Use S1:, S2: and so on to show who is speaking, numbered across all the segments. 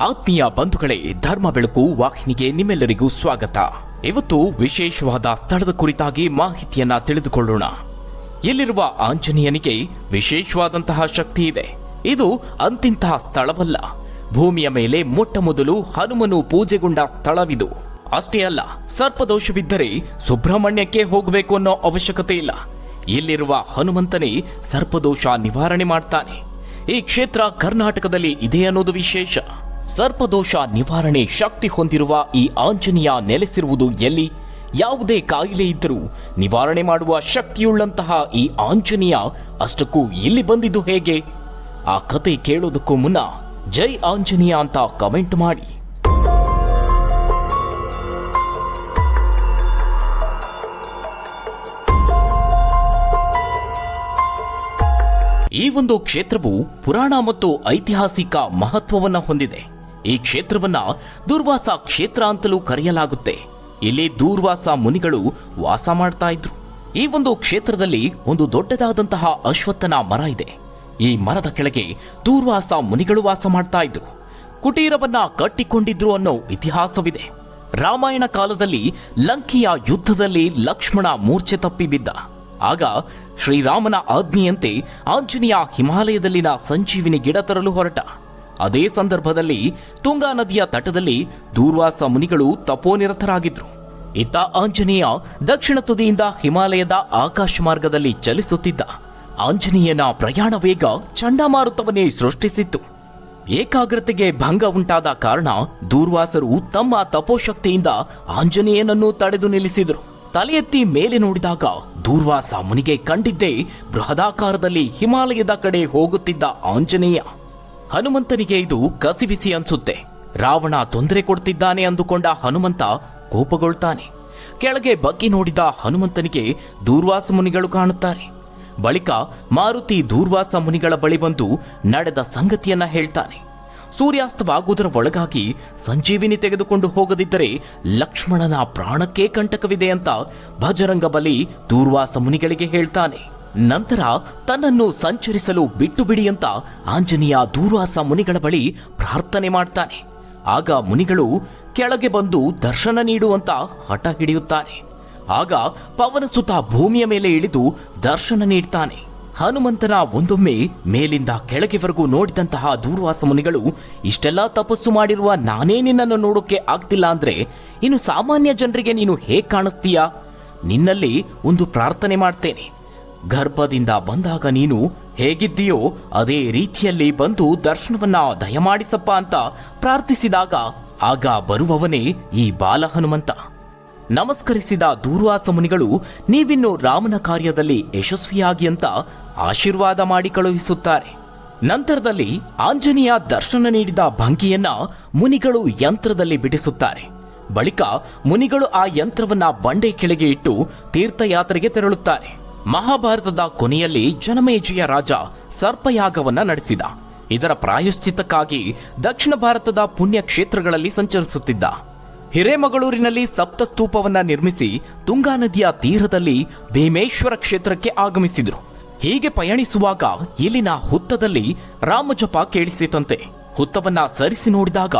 S1: ಆತ್ಮೀಯ ಬಂಧುಗಳೇ, ಧರ್ಮ ಬೆಳಕು ವಾಹಿನಿಗೆ ನಿಮ್ಮೆಲ್ಲರಿಗೂ ಸ್ವಾಗತ. ಇವತ್ತು ವಿಶೇಷವಾದ ಸ್ಥಳದ ಕುರಿತಾಗಿ ಮಾಹಿತಿಯನ್ನ ತಿಳಿದುಕೊಳ್ಳೋಣ. ಇಲ್ಲಿರುವ ಆಂಜನೇಯನಿಗೆ ವಿಶೇಷವಾದಂತಹ ಶಕ್ತಿ ಇದೆ. ಇದು ಅಂತಿಂತಹ ಸ್ಥಳವಲ್ಲ. ಭೂಮಿಯ ಮೇಲೆ ಮೊಟ್ಟ ಮೊದಲು ಹನುಮನು ಪೂಜೆಗೊಂಡ ಸ್ಥಳವಿದು. ಅಷ್ಟೇ ಅಲ್ಲ, ಸರ್ಪದೋಷವಿದ್ದರೆ ಸುಬ್ರಹ್ಮಣ್ಯಕ್ಕೆ ಹೋಗಬೇಕು ಅನ್ನೋ ಅವಶ್ಯಕತೆ ಇಲ್ಲ. ಇಲ್ಲಿರುವ ಹನುಮಂತನೇ ಸರ್ಪದೋಷ ನಿವಾರಣೆ ಮಾಡ್ತಾನೆ. ಈ ಕ್ಷೇತ್ರ ಕರ್ನಾಟಕದಲ್ಲಿ ಇದೆ ಅನ್ನೋದು ವಿಶೇಷ. ಸರ್ಪದೋಷ ನಿವಾರಣೆ ಶಕ್ತಿ ಹೊಂದಿರುವ ಈ ಆಂಜನೇಯ ನೆಲೆಸಿರುವುದು ಎಲ್ಲಿ? ಯಾವುದೇ ಕಾಯಿಲೆ ಇದ್ದರೂ ನಿವಾರಣೆ ಮಾಡುವ ಶಕ್ತಿಯುಳ್ಳಂತಹ ಈ ಆಂಜನೇಯ ಅಷ್ಟಕ್ಕೂ ಇಲ್ಲಿ ಬಂದಿದ್ದು ಹೇಗೆ? ಆ ಕತೆ ಕೇಳೋದಕ್ಕೂ ಮುನ್ನ ಜೈ ಆಂಜನೇಯ ಅಂತ ಕಮೆಂಟ್ ಮಾಡಿ. ಈ ಒಂದು ಕ್ಷೇತ್ರವು ಪುರಾಣ ಮತ್ತು ಐತಿಹಾಸಿಕ ಮಹತ್ವವನ್ನು ಹೊಂದಿದೆ. ಈ ಕ್ಷೇತ್ರವನ್ನ ದುರ್ವಾಸ ಕ್ಷೇತ್ರ ಅಂತಲೂ ಕರೆಯಲಾಗುತ್ತೆ. ಇಲ್ಲಿ ದೂರ್ವಾಸ ಮುನಿಗಳು ವಾಸ ಮಾಡ್ತಾ ಇದ್ರು. ಈ ಒಂದು ಕ್ಷೇತ್ರದಲ್ಲಿ ಒಂದು ದೊಡ್ಡದಾದಂತಹ ಅಶ್ವತ್ಥನ ಮರ ಇದೆ. ಈ ಮರದ ಕೆಳಗೆ ದೂರ್ವಾಸ ಮುನಿಗಳು ವಾಸ ಮಾಡ್ತಾ ಇದ್ರು. ಕುಟೀರವನ್ನ ಕಟ್ಟಿಕೊಂಡಿದ್ರು ಅನ್ನೋ ಇತಿಹಾಸವಿದೆ. ರಾಮಾಯಣ ಕಾಲದಲ್ಲಿ ಲಂಕೆಯ ಯುದ್ಧದಲ್ಲಿ ಲಕ್ಷ್ಮಣ ಮೂರ್ಛೆ ತಪ್ಪಿ ಬಿದ್ದ. ಆಗ ಶ್ರೀರಾಮನ ಆಜ್ಞೆಯಂತೆ ಆಂಜನೇಯ ಹಿಮಾಲಯದಲ್ಲಿನ ಸಂಜೀವಿನಿ ಗಿಡ ತರಲು ಹೊರಟ. ಅದೇ ಸಂದರ್ಭದಲ್ಲಿ ತುಂಗಾ ನದಿಯ ತಟದಲ್ಲಿ ದೂರ್ವಾಸ ಮುನಿಗಳು ತಪೋನಿರತರಾಗಿದ್ರು. ಇತ್ತ ಆಂಜನೇಯ ದಕ್ಷಿಣ ತುದಿಯಿಂದ ಹಿಮಾಲಯದ ಆಕಾಶ ಮಾರ್ಗದಲ್ಲಿ ಚಲಿಸುತ್ತಿದ್ದ. ಆಂಜನೇಯನ ಪ್ರಯಾಣ ವೇಗ ಚಂಡಮಾರುತವನ್ನೇ ಸೃಷ್ಟಿಸಿತ್ತು. ಏಕಾಗ್ರತೆಗೆ ಭಂಗ ಉಂಟಾದ ಕಾರಣ ದೂರ್ವಾಸರು ತಮ್ಮ ತಪೋಶಕ್ತಿಯಿಂದ ಆಂಜನೇಯನನ್ನು ತಡೆದು ನಿಲ್ಲಿಸಿದರು. ತಲೆ ಎತ್ತಿ ಮೇಲೆ ನೋಡಿದಾಗ ದೂರ್ವಾಸ ಮುನಿಗೆ ಕಂಡಿದ್ದೇ ಬೃಹದಾಕಾರದಲ್ಲಿ ಹಿಮಾಲಯದ ಕಡೆ ಹೋಗುತ್ತಿದ್ದ ಆಂಜನೇಯ. ಹನುಮಂತನಿಗೆ ಇದು ಕಸಿವಿಸಿ ಅನ್ಸುತ್ತೆ. ರಾವಣ ತೊಂದರೆ ಕೊಡ್ತಿದ್ದಾನೆ ಅಂದುಕೊಂಡ ಹನುಮಂತ ಕೋಪಗೊಳ್ತಾನೆ. ಕೆಳಗೆ ಬಗ್ಗಿ ನೋಡಿದ ಹನುಮಂತನಿಗೆ ದೂರ್ವಾಸ ಮುನಿಗಳು ಕಾಣುತ್ತಾರೆ. ಬಳಿಕ ಮಾರುತಿ ದೂರ್ವಾಸ ಮುನಿಗಳ ಬಳಿ ಬಂದು ನಡೆದ ಸಂಗತಿಯನ್ನ ಹೇಳ್ತಾನೆ. ಸೂರ್ಯಾಸ್ತವಾಗುವುದರ ಒಳಗಾಗಿ ಸಂಜೀವಿನಿ ತೆಗೆದುಕೊಂಡು ಹೋಗದಿದ್ದರೆ ಲಕ್ಷ್ಮಣನ ಪ್ರಾಣಕ್ಕೆ ಕಂಟಕವಿದೆ ಅಂತ ಭಜರಂಗ ಬಲಿ ದೂರ್ವಾಸ ಮುನಿಗಳಿಗೆ ಹೇಳ್ತಾನೆ. ನಂತರ ತನ್ನನ್ನು ಸಂಚರಿಸಲು ಬಿಟ್ಟು ಬಿಡಿ ಅಂತ ಆಂಜನೇಯ ದೂರ್ವಾಸ ಮುನಿಗಳ ಬಳಿ ಪ್ರಾರ್ಥನೆ ಮಾಡ್ತಾನೆ. ಆಗ ಮುನಿಗಳು ಕೆಳಗೆ ಬಂದು ದರ್ಶನ ನೀಡುವಂತ ಹಠ ಹಿಡಿಯುತ್ತಾನೆ. ಆಗ ಪವನಸುತ ಭೂಮಿಯ ಮೇಲೆ ಇಳಿದು ದರ್ಶನ ನೀಡ್ತಾನೆ. ಹನುಮಂತನ ಒಂದೊಮ್ಮೆ ಮೇಲಿಂದ ಕೆಳಗೆವರೆಗೂ ನೋಡಿದಂತಹ ದೂರ್ವಾಸ ಮುನಿಗಳು, ಇಷ್ಟೆಲ್ಲ ತಪಸ್ಸು ಮಾಡಿರುವ ನಾನೇ ನಿನ್ನನ್ನು ನೋಡೋಕೆ ಆಗ್ತಿಲ್ಲ ಅಂದ್ರೆ ಇನ್ನು ಸಾಮಾನ್ಯ ಜನರಿಗೆ ನೀನು ಹೇಗೆ ಕಾಣಿಸ್ತೀಯಾ? ನಿನ್ನಲ್ಲಿ ಒಂದು ಪ್ರಾರ್ಥನೆ ಮಾಡ್ತೇನೆ. ಗರ್ಭದಿಂದ ಬಂದಾಗ ನೀನು ಹೇಗಿದ್ದೀಯೋ ಅದೇ ರೀತಿಯಲ್ಲಿ ಬಂದು ದರ್ಶನವನ್ನ ದಯಮಾಡಿಸಪ್ಪ ಅಂತ ಪ್ರಾರ್ಥಿಸಿದಾಗ ಆಗ ಬರುವವನೇ ಈ ಬಾಲ ಹನುಮಂತ ನಮಸ್ಕರಿಸಿದ ದೂರ್ವಾಸ ಮುನಿಗಳು, ನೀವಿನ್ನು ರಾಮನ ಕಾರ್ಯದಲ್ಲಿ ಯಶಸ್ವಿಯಾಗಿ ಅಂತ ಆಶೀರ್ವಾದ ಮಾಡಿ ಕಳುಹಿಸುತ್ತಾರೆ. ನಂತರದಲ್ಲಿ ಆಂಜನೇಯ ದರ್ಶನ ನೀಡಿದ ಭಂಗಿಯನ್ನ ಮುನಿಗಳು ಯಂತ್ರದಲ್ಲಿ ಬಿಡಿಸುತ್ತಾರೆ. ಬಳಿಕ ಮುನಿಗಳು ಆ ಯಂತ್ರವನ್ನ ಬಂಡೆ ಕೆಳಗೆ ಇಟ್ಟು ತೀರ್ಥಯಾತ್ರೆಗೆ ತೆರಳುತ್ತಾರೆ. ಮಹಾಭಾರತದ ಕೊನೆಯಲ್ಲಿ ಜನಮೇಜಯ ರಾಜ ಸರ್ಪಯಾಗವನ್ನ ನಡೆಸಿದ. ಇದರ ಪ್ರಾಯಶ್ಚಿತ್ತಕ್ಕಾಗಿ ದಕ್ಷಿಣ ಭಾರತದ ಪುಣ್ಯ ಕ್ಷೇತ್ರಗಳಲ್ಲಿ ಸಂಚರಿಸುತ್ತಿದ್ದ. ಹಿರೇಮಗಳೂರಿನಲ್ಲಿ ಸಪ್ತಸ್ತೂಪವನ್ನ ನಿರ್ಮಿಸಿ ತುಂಗಾ ನದಿಯ ತೀರದಲ್ಲಿ ಭೀಮೇಶ್ವರ ಕ್ಷೇತ್ರಕ್ಕೆ ಆಗಮಿಸಿದ್ರು. ಹೀಗೆ ಪಯಣಿಸುವಾಗ ಇಲ್ಲಿನ ಹುತ್ತದಲ್ಲಿ ರಾಮಜಪ ಕೇಳಿಸಿತಂತೆ. ಹುತ್ತವನ್ನ ಸರಿಸಿ ನೋಡಿದಾಗ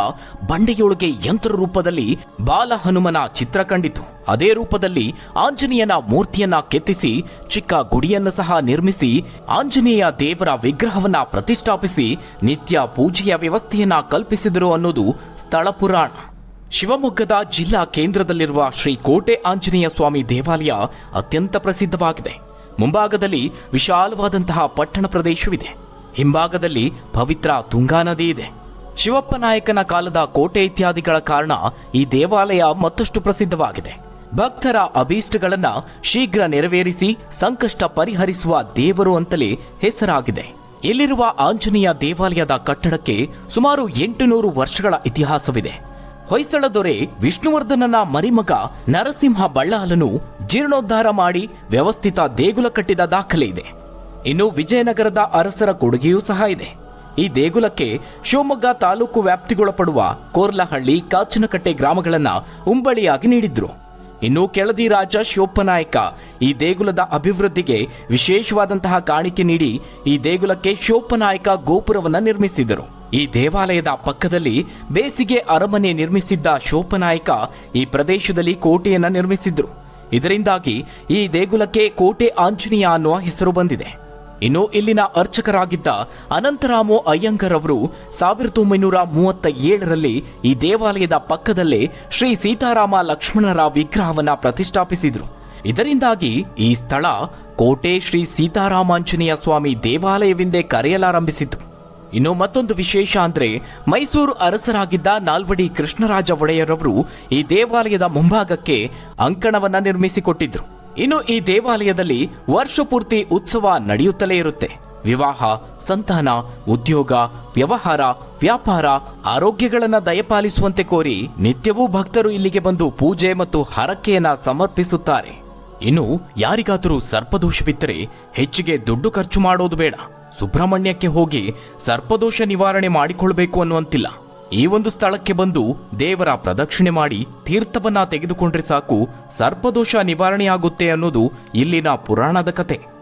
S1: ಬಂಡೆಯೊಳಗೆ ಯಂತ್ರ ರೂಪದಲ್ಲಿ ಬಾಲ ಹನುಮನ ಚಿತ್ರ ಕಂಡಿತು. ಅದೇ ರೂಪದಲ್ಲಿ ಆಂಜನೇಯನ ಮೂರ್ತಿಯನ್ನ ಕೆತ್ತಿಸಿ, ಚಿಕ್ಕ ಗುಡಿಯನ್ನು ಸಹ ನಿರ್ಮಿಸಿ, ಆಂಜನೇಯ ದೇವರ ವಿಗ್ರಹವನ್ನ ಪ್ರತಿಷ್ಠಾಪಿಸಿ, ನಿತ್ಯ ಪೂಜೆಯ ವ್ಯವಸ್ಥೆಯನ್ನ ಕಲ್ಪಿಸಿದರು ಅನ್ನೋದು ಸ್ಥಳ ಪುರಾಣ. ಶಿವಮೊಗ್ಗದ ಜಿಲ್ಲಾ ಕೇಂದ್ರದಲ್ಲಿರುವ ಶ್ರೀ ಕೋಟೆ ಆಂಜನೇಯ ಸ್ವಾಮಿ ದೇವಾಲಯ ಅತ್ಯಂತ ಪ್ರಸಿದ್ಧವಾಗಿದೆ. ಮುಂಭಾಗದಲ್ಲಿ ವಿಶಾಲವಾದಂತಹ ಪಟ್ಟಣ ಪ್ರದೇಶವಿದೆ. ಹಿಂಭಾಗದಲ್ಲಿ ಪವಿತ್ರ ತುಂಗಾ ನದಿ ಇದೆ. ಶಿವಪ್ಪ ನಾಯಕನ ಕಾಲದ ಕೋಟೆ ಇತ್ಯಾದಿಗಳ ಕಾರಣ ಈ ದೇವಾಲಯ ಮತ್ತಷ್ಟು ಪ್ರಸಿದ್ಧವಾಗಿದೆ. ಭಕ್ತರ ಅಭೀಷ್ಟಗಳನ್ನ ಶೀಘ್ರ ನೆರವೇರಿಸಿ ಸಂಕಷ್ಟ ಪರಿಹರಿಸುವ ದೇವರು ಅಂತಲೇ ಹೆಸರಾಗಿದೆ. ಇಲ್ಲಿರುವ ಆಂಜನೇಯ ದೇವಾಲಯದ ಕಟ್ಟಡಕ್ಕೆ ಸುಮಾರು ಎಂಟುನೂರು ವರ್ಷಗಳ ಇತಿಹಾಸವಿದೆ. ಹೊಯ್ಸಳ ದೊರೆ ವಿಷ್ಣುವರ್ಧನನ ಮರಿಮಗ ನರಸಿಂಹ ಬಳ್ಳಾಲನು ಜೀರ್ಣೋದ್ಧಾರ ಮಾಡಿ ವ್ಯವಸ್ಥಿತ ದೇಗುಲ ಕಟ್ಟಿದ ದಾಖಲೆ ಇದೆ. ಇನ್ನು ವಿಜಯನಗರದ ಅರಸರ ಕೊಡುಗೆಯೂ ಸಹ ಇದೆ. ಈ ದೇಗುಲಕ್ಕೆ ಶಿವಮೊಗ್ಗ ತಾಲೂಕು ವ್ಯಾಪ್ತಿಗೊಳಪಡುವ ಕೋರ್ಲಹಳ್ಳಿ, ಕಾಚನಕಟ್ಟೆ ಗ್ರಾಮಗಳನ್ನ ಉಂಬಳಿಯಾಗಿ ನೀಡಿದ್ರು. ಇನ್ನು ಕೆಳದಿ ರಾಜ ಶಿವಪ್ಪನಾಯಕ ಈ ದೇಗುಲದ ಅಭಿವೃದ್ಧಿಗೆ ವಿಶೇಷವಾದಂತಹ ಕಾಣಿಕೆ ನೀಡಿ ಈ ದೇಗುಲಕ್ಕೆ ಶಿವಪ್ಪನಾಯಕ ಗೋಪುರವನ್ನು ನಿರ್ಮಿಸಿದರು. ಈ ದೇವಾಲಯದ ಪಕ್ಕದಲ್ಲಿ ಬೇಸಿಗೆ ಅರಮನೆ ನಿರ್ಮಿಸಿದ್ದ ಶೋಪನಾಯಕ ಈ ಪ್ರದೇಶದಲ್ಲಿ ಕೋಟೆಯನ್ನು ನಿರ್ಮಿಸಿದ್ರು. ಇದರಿಂದಾಗಿ ಈ ದೇಗುಲಕ್ಕೆ ಕೋಟೆ ಆಂಜನೇಯ ಅನ್ನುವ ಹೆಸರು ಬಂದಿದೆ. ಇನ್ನು ಇಲ್ಲಿನ ಅರ್ಚಕರಾಗಿದ್ದ ಅನಂತರಾಮು ಅಯ್ಯಂಗರ್ ಅವರು ಸಾವಿರದ ಒಂಬೈನೂರ ಮೂವತ್ತ ಏಳರಲ್ಲಿ ಈ ದೇವಾಲಯದ ಪಕ್ಕದಲ್ಲೇ ಶ್ರೀ ಸೀತಾರಾಮ ಲಕ್ಷ್ಮಣರ ವಿಗ್ರಹವನ್ನು ಪ್ರತಿಷ್ಠಾಪಿಸಿದರು. ಇದರಿಂದಾಗಿ ಈ ಸ್ಥಳ ಕೋಟೆ ಶ್ರೀ ಸೀತಾರಾಮಾಂಜನೇಯ ಸ್ವಾಮಿ ದೇವಾಲಯವೆಂದೇ ಕರೆಯಲಾರಂಭಿಸಿತು. ಇನ್ನು ಮತ್ತೊಂದು ವಿಶೇಷ ಅಂದರೆ ಮೈಸೂರು ಅರಸರಾಗಿದ್ದ ನಾಲ್ವಡಿ ಕೃಷ್ಣರಾಜ ಒಡೆಯರವರು ಈ ದೇವಾಲಯದ ಮುಂಭಾಗಕ್ಕೆ ಅಂಕಣವನ್ನು ನಿರ್ಮಿಸಿಕೊಟ್ಟಿದ್ರು. ಇನ್ನು ಈ ದೇವಾಲಯದಲ್ಲಿ ವರ್ಷಪೂರ್ತಿ ಉತ್ಸವ ನಡೆಯುತ್ತಲೇ ಇರುತ್ತೆ. ವಿವಾಹ, ಸಂತಾನ, ಉದ್ಯೋಗ, ವ್ಯವಹಾರ, ವ್ಯಾಪಾರ, ಆರೋಗ್ಯಗಳನ್ನ ದಯಪಾಲಿಸುವಂತೆ ಕೋರಿ ನಿತ್ಯವೂ ಭಕ್ತರು ಇಲ್ಲಿಗೆ ಬಂದು ಪೂಜೆ ಮತ್ತು ಹರಕೆಯನ್ನ ಸಮರ್ಪಿಸುತ್ತಾರೆ. ಇನ್ನು ಯಾರಿಗಾದರೂ ಸರ್ಪದೋಷವಿದ್ದರೆ ಹೆಚ್ಚಿಗೆ ದುಡ್ಡು ಖರ್ಚು ಮಾಡೋದು ಬೇಡ. ಸುಬ್ರಹ್ಮಣ್ಯಕ್ಕೆ ಹೋಗಿ ಸರ್ಪದೋಷ ನಿವಾರಣೆ ಮಾಡಿಕೊಳ್ಬೇಕು ಅನ್ನುವಂತಿಲ್ಲ. ಈ ಒಂದು ಸ್ಥಳಕ್ಕೆ ಬಂದು ದೇವರ ಪ್ರದಕ್ಷಿಣೆ ಮಾಡಿ ತೀರ್ಥವನ್ನ ತೆಗೆದುಕೊಂಡ್ರೆ ಸಾಕು, ಸರ್ಪದೋಷ ನಿವಾರಣೆಯಾಗುತ್ತೆ ಅನ್ನೋದು ಇಲ್ಲಿನ ಪುರಾಣದ ಕತೆ.